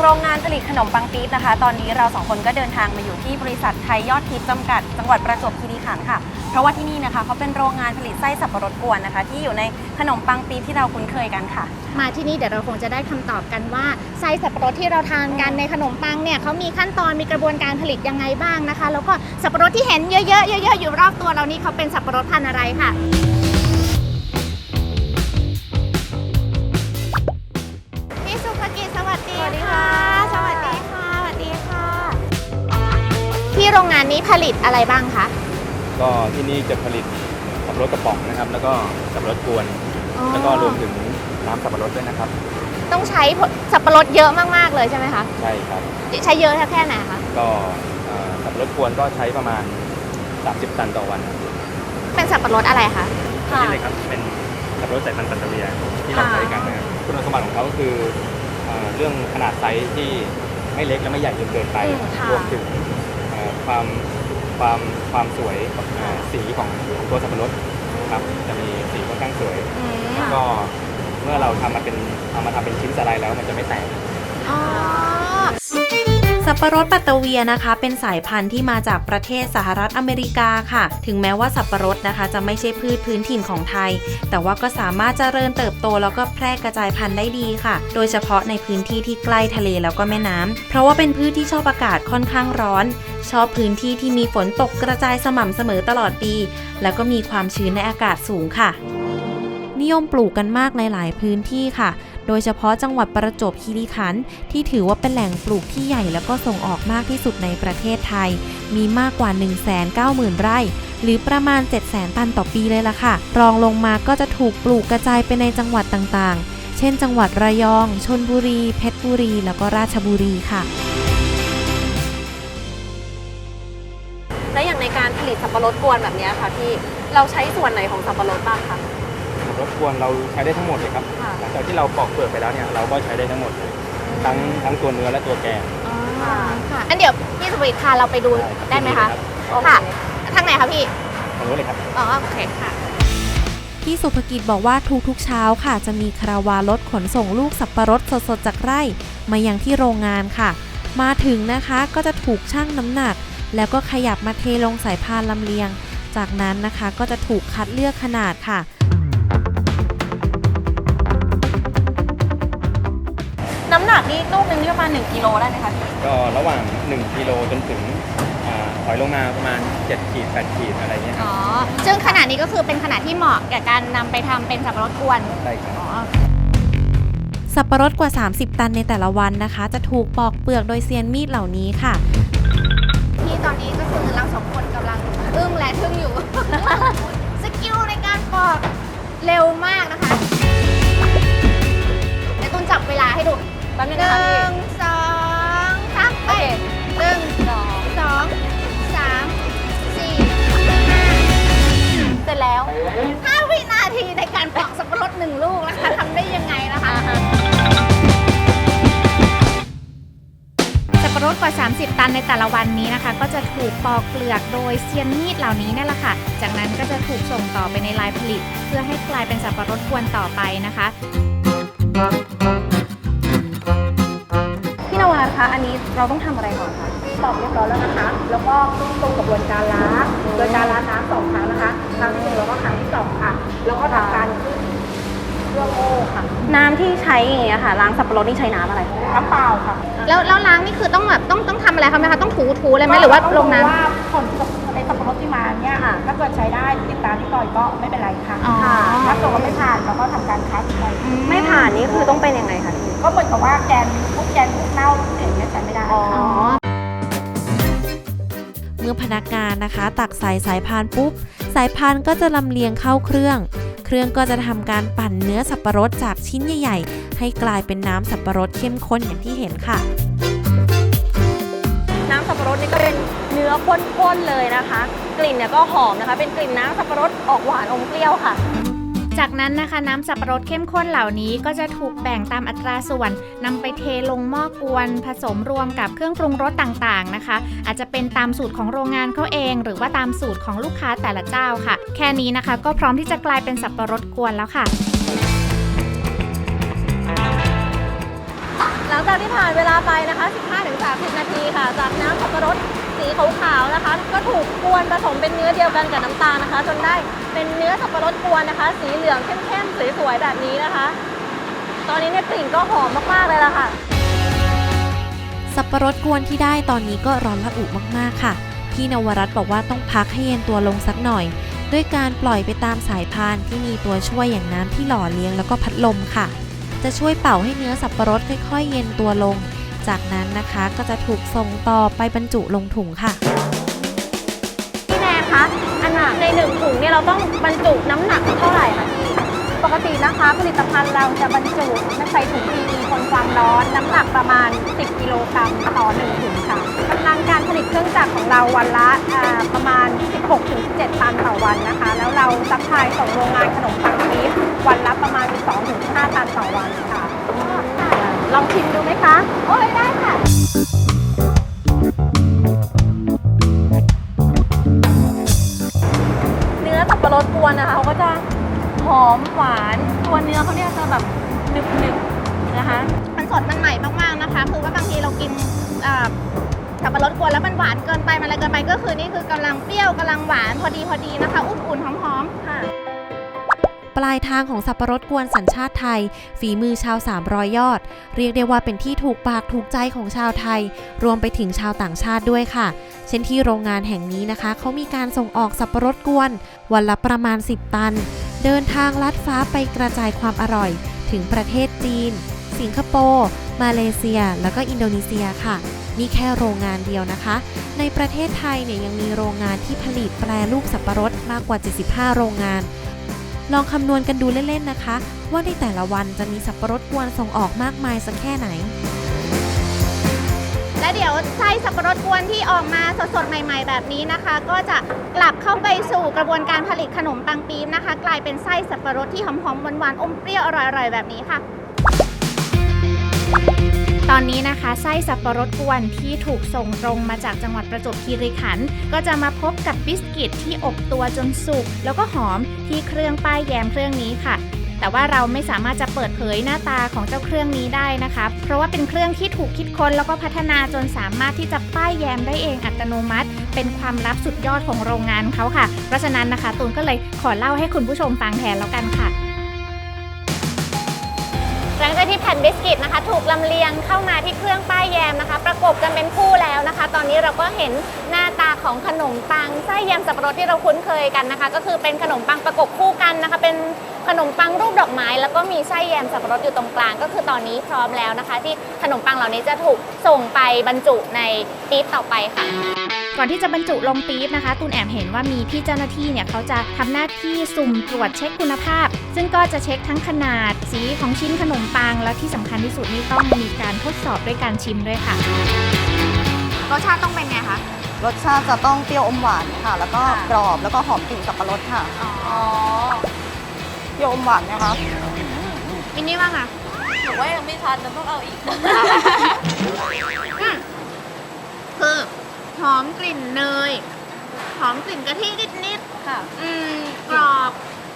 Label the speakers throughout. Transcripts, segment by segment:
Speaker 1: โรงงานผลิตขนมปังปี๊บนะคะ ตอนนี้เราสองคนก็เดินทางมาอยู่ที่บริษัทไทยยอดทิพย์จำกัด จังหวัดประจวบคีรีขันธ์ค่ะ เพราะว่าที่นี่นะคะเขาเป็นโรงงานผลิตไส้สับปะรดกวนนะคะ ที่อยู่ในขนมปังปี๊บที่เราคุ้นเคยกันค่ะ
Speaker 2: มาที่นี่เดี๋ยวเราคงจะได้คำตอบกันว่าไส้สับปะรดที่เราทานกันในขนมปังเนี่ยเขามีขั้นตอนมีกระบวนการผลิตยังไงบ้างนะคะ แล้วก็สับปะรดที่เห็นเยอะๆเยอะๆอยู่รอบตัวเรานี่เขาเป็นสับปะรดพันธุ์อะไรค่ะ โรงงานนี้ผลิตอะไรบ้างคะ
Speaker 3: ก็ที่นี่จะผลิตสับปะรดกระป๋องนะครับ แล้วก็สับปะรดกวนแล้วก็รวมถึงน้ำสับปะรดด้วยนะครับ
Speaker 2: ต้องใช้ผลสับปะรดเยอะมากๆเลยใช่ไหมคะ
Speaker 3: ใช่ครับ
Speaker 2: ใช้เยอะแค่ไหนคะ
Speaker 3: ก็เอ่อสับปะรดกวนก็ใช้ประมาณ 30 ตันต่อวันครับ
Speaker 2: เป็นสับปะรดอะไรคะ
Speaker 1: ค่ะ
Speaker 3: นี่เลยครับ เป็นสับปะรดสายพันธุ์ปัตตาเวียที่เรา
Speaker 1: ค่ะ
Speaker 3: ใช้กันนะครับคุณสมบัติของเขาก็คือเอ่อเรื่องขนาดไซส์ที่ไม่เล็กและไม่ใหญ่จนเกินไป
Speaker 1: อืมค่ะ
Speaker 3: รวมถึงเอ่อ ความความความสวยเอ่อสีของของตัวสับปะรดครับจะมีสีค่อนข้างสวย
Speaker 1: อืม
Speaker 3: แล้วก็เมื่อเราทำมาเป็นเอามาทำเป็นชิ้นสไลด์แล้วมันจะไม่แตก
Speaker 2: อ๋อ
Speaker 1: สับปะรดปัตตเวียนะคะ เป็นสายพันธุ์ที่มาจากประเทศสหรัฐอเมริกาค่ะ ถึงแม้ว่าสับปะรดนะคะ จะไม่ใช่พืชพื้นถิ่นของไทย แต่ว่าก็สามารถเจริญเติบโตแล้วก็แพร่กระจายพันธุ์ได้ดีค่ะ โดยเฉพาะในพื้นที่ที่ใกล้ทะเลแล้วก็แม่น้ำเพราะว่าเป็นพืชที่ชอบอากาศค่อนข้างร้อน ชอบพื้นที่ที่มีฝนตกกระจายสม่ำเสมอตลอดปี แล้วก็มีความชื้นในอากาศสูงค่ะนิยมปลูกกันมากในหลายพื้นที่ค่ะ โดยเฉพาะจังหวัดประจวบคีรีขันธ์ที่ถือว่าเป็นแหล่งปลูกที่ใหญ่แล้วก็ส่งออกมากที่สุดในประเทศไทย มีมากกว่า 190,000 ไร่ หรือประมาณ 700,000 ตันต่อปีเลยล่ะค่ะ รองลงมาก็จะถูกปลูกกระจายไปในจังหวัดต่างๆ เช่น จังหวัดระยอง ชนบุรี เพชรบุรี แล้วก็ราชบุรีค่ะและอย่างในการผลิตสับปะรดกวนแบบนี้ค่ะพี่ เราใช้ส่วนไหนของสับปะรดบ้างคะ
Speaker 3: สับปะรดกวนเราใช้ได้ทั้งหมดเลยครับ
Speaker 1: ค่ะ
Speaker 3: หลังจากที่เราปอกเปลือกไปแล้วเนี่ยเราก็ใช้ได้ทั้งหมดเลยทั้งทั้งตัวเนื้อและตัวแกง
Speaker 2: อ๋อค่ะอันเดี๋ยวพี่สุวิทย์พาเราไปดูได้ไหมคะค่ะทางไหนคะพี่
Speaker 3: ตรงนู้นเลยครับ
Speaker 2: อ๋อโอเคค่ะ
Speaker 1: พี่สุภกิจบอกว่าทุกๆเช้าค่ะ จะมีคาราวารถขนส่งลูกสับปะรดสดๆจากไร่ มายังที่โรงงานค่ะ มาถึงนะคะก็จะถูกชั่งน้ำหนัก แล้วก็ขยับมาเทลงสายพานลำเลียง จากนั้นนะคะก็จะถูกคัดเลือกขนาดค่ะ งนี่ประมาณ 1กิโลได้ไหมคะพี่
Speaker 3: ก็ระหว่าง 1กิโลจนถึงอ่าถอยลงมาประมาณ7ขีด8ขีดอะไรเงี้ยครับ
Speaker 2: อ๋อ ซึ่งขนาดนี้ก็คือเป็นขนาดที่เหมาะแก่การนำไปทำเป็นสับปะรดกวน
Speaker 3: ได้ครับ
Speaker 2: อ๋อ
Speaker 1: สับปะรดกว่า 30 ตันในแต่ละวันนะคะ จะถูกปอกเปลือกโดยเซียนมีดเหล่านี้ค่ะ
Speaker 2: ที่ตอนนี้ก็คือเราสองคนกำลังอึ้งและทึ่งอยู่ สกิลในการปอกเร็วมากนะคะเดี๋ยวตุนจับเวลาให้ดู
Speaker 1: แป๊บนึง
Speaker 2: ห
Speaker 1: นะคะพี่
Speaker 2: นึ่งสองสามไปหนึ่งสองสองสามสี่ห้า
Speaker 1: เสร็จแล้ว
Speaker 2: ห้าวินาทีในการปอกสับปะรดหนึ่งลูกนะคะทำได้ยังไงนะคะ สับปะรดกว่า 30 ตันในแต่ละวันนี้นะคะ ก็จะถูกปอกเปลือกโดยเซียนมีดเหล่านี้นั่นแหละค่ะ จากนั้นก็จะถูกส่งต่อไปในลายผลิต เพื่อให้กลายเป็นสับปะรดกวนต่อไปนะคะ
Speaker 1: คะ อันนี้เราต้องทำอะไรก่อนคะ
Speaker 4: ตอกเรียบร้อยแล้วนะคะ แล้วก็ต้องตรงกระบวนการล้างโดยการล้างน้ำสองครั้งนะคะครั้งที่หนึ่งแล้วก็ครั้งที่สองค่ะ แล้วก็ทำการขึ้นเครื่องโม่ค่ะ
Speaker 1: น้ำที่ใช้อย่างเงี้ยค่ะล้างสับปะรดนี่ใช้น้ำอะไร
Speaker 4: น้ำเปล่าค่ะ
Speaker 2: แล้วแล้วล้างนี่คือต้องแบบต้องต้องทำอะไรคะไหมคะต้องถูถูเลยไหมหรือว่าลงน้ำ
Speaker 4: ต้อดูว่าผลกับไอ้สับ นะคะ
Speaker 1: ตั
Speaker 4: กใส่
Speaker 1: สายพานปุ๊บ สายพานก็จะลำเลียงเข้าเครื่อง เครื่องก็จะทำการปั่นเนื้อสับปะรดจากชิ้นใหญ่ ๆ ให้กลายเป็นน้ำสับปะรดเข้มข้นอย่างที่เห็นค่ะ น้ำสับปะรดนี่ก็เป็นเนื้อข้นๆเลยนะคะ กลิ่นเนี่ยก็หอมนะคะ เป็นกลิ่นน้ำสับปะรดออกหวานอมเปรี้ยวค่ะ
Speaker 2: จากนั้นนะคะน้ำสับปะรดเข้มข้นเหล่านี้ก็จะถูกแบ่งตามอัตราส่วนนำไปเทลงหม้อกวน ผสมรวมกับเครื่องปรุงรสต่างๆนะคะ อาจจะเป็นตามสูตรของโรงงานเขาเอง หรือว่าตามสูตรของลูกค้าแต่ละเจ้าค่ะ แค่นี้นะคะ ก็พร้อมที่จะกลายเป็นสับปะรดกวนแล้วค่ะ
Speaker 1: หลังจาก
Speaker 5: ที่ผ่านเวลาไปนะคะ 15-30 นาทีค่ะ จากน้ำสับปะรดสีขาวๆนะคะ ก็ถูก วนผสมเป็นเนื้อเดียวกันกับน้ำตาลนะคะ จนได้เป็นเนื้อสับปะรดกวนนะคะ สีเหลืองเข้มๆสวยๆแบบนี้นะคะ ตอนนี้เนี่ยกลิ่นก็หอมมากๆเลยล่ะค่ะ
Speaker 1: สับปะรดกวนที่ได้ตอนนี้ก็ร้อนระอุมากๆค่ะ พี่นวรัตน์บอกว่าต้องพักให้เย็นตัวลงสักหน่อย ด้วยการปล่อยไปตามสายพานที่มีตัวช่วยอย่างน้ำที่หล่อเลี้ยงแล้วก็พัดลมค่ะ จะช่วยเป่าให้เนื้อสับปะรดค่อย ๆ เย็นตัวลง จากนั้นนะคะก็จะถูกส่งต่อไปบรรจุลงถุงค่ะ
Speaker 5: พี่แนนคะอันนั้นในหนึ่งถุงเนี่ยเราต้องบรรจุน้ำหนักเท่าไหร่คะพี่
Speaker 4: ปกตินะคะผลิตภัณฑ์เราจะบรรจุใส่ถุงดีทนความร้อนน้ำหนักประมาณ 10 กิโลกรัมต่อ1ถุงค่ะกำลังการผลิตเครื่องจักรของเราวันละอ่าประมาณ 16-17 ตันต่อวันนะคะ แล้วเราซัพพลายส่งโรงงานขนมปังปี๊บวันละประมาณ 12-15ตันต่อวันค่ะ ลองชิมดูไหมคะ
Speaker 5: โอ้ยได้ค่ะ วนนะคะเขาก็จะหอมหวานตัวเนื้อเขาเนี่ยจะแบบหนึบๆนะคะ
Speaker 2: มันสดมันใหม่มากๆนะคะ คือว่าบางทีเรากินสับปะรดกวนแล้วมันหวานเกินไปมันอะไรเกินไปก็คือนี่คือกำลังเปรี้ยวกำลังหวานพอดีพอดีนะคะ อุ่นๆหอมๆ
Speaker 5: ค่ะ
Speaker 1: ปลายทางของสับปะรดกวนสัญชาติไทย ฝีมือชาว 300 ยอด เรียกได้ว่าเป็นที่ถูกปากถูกใจของชาวไทย รวมไปถึงชาวต่างชาติด้วยค่ะ เช่นที่โรงงานแห่งนี้นะคะ เขามีการส่งออกสับปะรดกวน วันละประมาณ 10 ตัน เดินทางลัดฟ้าไปกระจายความอร่อย ถึงประเทศจีน สิงคโปร์มาเลเซีย แล้วก็อินโดนีเซียค่ะนี่แค่โรงงานเดียวนะคะ ในประเทศไทยเนี่ยยังมีโรงงานที่ผลิตแปรรูปสับปะรดมากกว่า 75 โรงงาน ลองคำนวณกันดูเล่นๆนะคะ ว่าในแต่ละวันจะมีสับปะรดกวนส่งออกมากมายสักแค่ไหน
Speaker 2: และเดี๋ยวไส้สับปะรดกวนที่ออกมาสดๆใหม่ ๆ แบบนี้นะคะ ก็จะกลับเข้าไปสู่กระบวนการผลิตขนมปังปี๊บนะคะ กลายเป็นไส้สับปะรดที่หอมๆหวานๆอมเปรี้ยวอร่อยๆแบบนี้ค่ะ ตอนนี้นะคะไส้สับปะรดกวนที่ถูกส่งตรงมาจากจังหวัดประจวบคีรีขันธ์ก็จะมาพบกับบิสกิตที่อบตัวจนสุก แล้วก็หอมที่เครื่องป้ายแยมเครื่องนี้ค่ะ แต่ว่าเราไม่สามารถจะเปิดเผยหน้าตาของเจ้าเครื่องนี้ได้นะคะ เพราะว่าเป็นเครื่องที่ถูกคิดค้นแล้วก็พัฒนาจนสามารถที่จะป้ายแยมได้เองอัตโนมัติ เป็นความลับสุดยอดของโรงงานเขาค่ะ เพราะฉะนั้นนะคะตูนก็เลยขอเล่าให้คุณผู้ชมฟังแทนแล้วกันค่ะ
Speaker 5: หลังจากที่แผ่นบิสกิตนะคะ ถูกลำเลียงเข้ามาที่เครื่องป้ายแยมนะคะ ประกบกันเป็นคู่แล้วนะคะ ตอนนี้เราก็เห็นหน้าตาของขนมปังไส้แยมสับปะรดที่เราคุ้นเคยกันนะคะ ก็คือเป็นขนมปังประกบคู่กันนะคะ เป็นขนมปังรูปดอกไม้ แล้วก็มีไส้แยมสับปะรดอยู่ตรงกลาง ก็คือตอนนี้พร้อมแล้วนะคะ ที่ขนมปังเหล่านี้จะถูกส่งไปบรรจุในปี๊บต่อไปค่ะ
Speaker 2: ก่อนที่จะบรรจุลงปี๊บนะคะ ตูนแอบเห็นว่ามีพี่เจ้าหน้าที่เนี่ยเขาจะทำหน้าที่สุ่มตรวจเช็คคุณภาพ ซึ่งก็จะเช็คทั้งขนาดสีของชิ้นขนมปังและที่สำคัญที่สุดนี่ต้องมีการทดสอบด้วยการชิมด้วยค่ะ รสชาติต้องเป็นไงคะ
Speaker 6: รสชาติจะต้องเปรี้ยวอมหวานค่ะ แล้วก็กรอบแล้วก็หอมกลิ่นสับปะรดค่ะ
Speaker 5: อ๋อ
Speaker 6: เปรี้ยวอมหวานนะคะ
Speaker 2: มินนี่ว่าไง
Speaker 5: หนูว่ายังไม่ทันต้องเอาอีก
Speaker 2: คือหอมกลิ่นเนย หอมกลิ่นกะทินิด
Speaker 5: ค่ะ
Speaker 2: ๆอืมกรอบ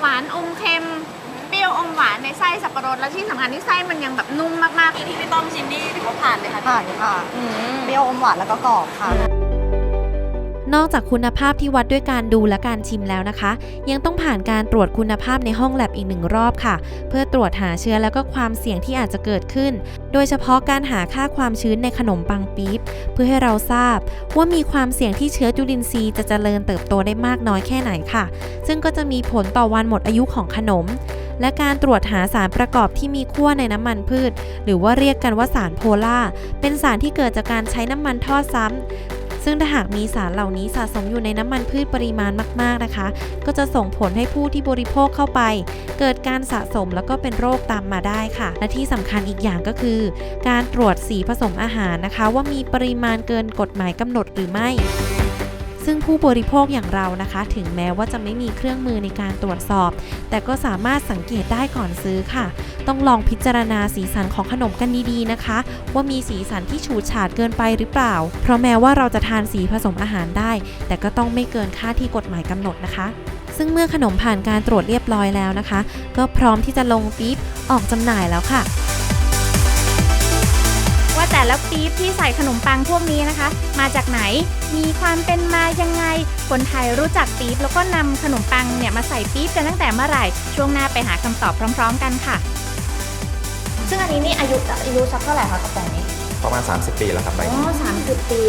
Speaker 2: หวานอมเค็มเปรี้ยวอมหวานในไส้สับปะรดและที่สำคัญที่ไส้มันยังแบบนุ่มมากๆ
Speaker 5: ที่พี่ต้อมชิมนี่ถือว่าผ่านเลยค่ะ
Speaker 6: ผ่านค่ะเปรี้ยวอมหวานแล้วก็กรอบค่ะ
Speaker 1: นอกจากคุณภาพที่วัดด้วยการดูและการชิมแล้วนะคะ ยังต้องผ่านการตรวจคุณภาพในห้องแลบอีกหนึ่งรอบค่ะ เพื่อตรวจหาเชื้อแล้วก็ความเสี่ยงที่อาจจะเกิดขึ้น โดยเฉพาะการหาค่าความชื้นในขนมปังปี๊บเพื่อให้เราทราบ ว่ามีความเสี่ยงที่เชื้อจุลินทรีย์จะเจริญเติบโตได้มากน้อยแค่ไหนค่ะ ซึ่งก็จะมีผลต่อวันหมดอายุของขนม และการตรวจหาสารประกอบที่มีขั้วในน้ำมันพืช หรือว่าเรียกกันว่าสารโพล่า เป็นสารที่เกิดจากการใช้น้ำมันทอดซ้ำซึ่งถ้าหากมีสารเหล่านี้สะสมอยู่ในน้ำมันพืชปริมาณมาก ๆนะคะ ก็จะส่งผลให้ผู้ที่บริโภคเข้าไป เกิดการสะสมแล้วก็เป็นโรคตามมาได้ค่ะ และที่สำคัญอีกอย่างก็คือ การตรวจสีผสมอาหารนะคะ ว่ามีปริมาณเกินกฎหมายกำหนดหรือไม่ ซึ่งผู้บริโภคอย่างเรานะคะ ถึงแม้ว่าจะไม่มีเครื่องมือในการตรวจสอบ แต่ก็สามารถสังเกตได้ก่อนซื้อค่ะ ต้องลองพิจารณาสีสันของขนมกันดีๆนะคะ ว่ามีสีสันที่ฉูดฉาดเกินไปหรือเปล่า เพราะแม้ว่าเราจะทานสีผสมอาหารได้ แต่ก็ต้องไม่เกินค่าที่กฎหมายกำหนดนะคะซึ่งเมื่อขนมผ่านการตรวจเรียบร้อยแล้วนะคะ ก็พร้อมที่จะลงปี๊บออกจำหน่ายแล้วค่ะ
Speaker 7: แต่ละปี๊บที่ใส่ขนมปังพวกนี้นะคะ มาจากไหน มีความเป็นมายังไง คนไทยรู้จักปี๊บแล้วก็นำขนมปังเนี่ยมาใส่ปี๊บกันตั้งแต่เมื่อไหร่ ช่วงหน้าไปหาคำตอบพร้อม ๆ กันค่ะ
Speaker 2: ซึ่งอันนี้นี่อายุอายุสักเท่าไหร่คะกระป๋องนี้
Speaker 8: ประมาณ 30 ปีแล้วครับใบ
Speaker 2: อ๋
Speaker 8: นี้
Speaker 2: อสามสิบปี